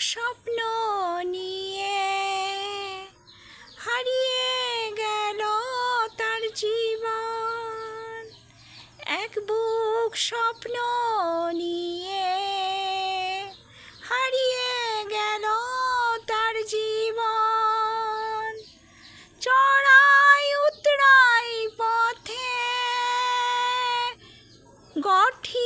স্বপ্ন নিয়ে হারিয়ে গেল তার জীবন। এক বুক স্বপ্ন নিয়ে হারিয়ে গেল তার জীবন। চড়াই উতরাই পথে গঠিত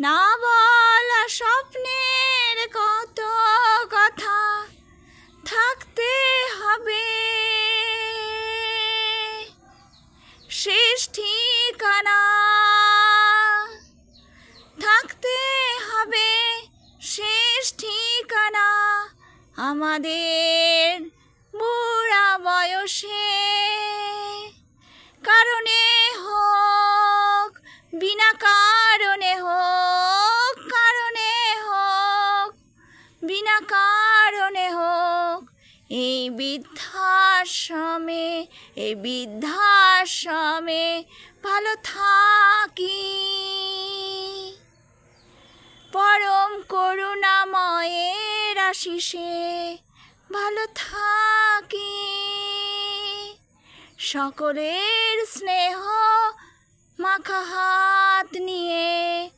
না বলা স্বপ্নের কত কথা থাকতে হবে। শেষ ঠিকানা থাকতে হবে। শেষ ঠিকানা আমাদের এই বৃদ্ধাশ্রমে এই বৃদ্ধাশ্রমে ভালো থাকি। পরম করুণাময়ের আশিসে ভালো থাকি। সকলের স্নেহ মাখা হাত নিয়ে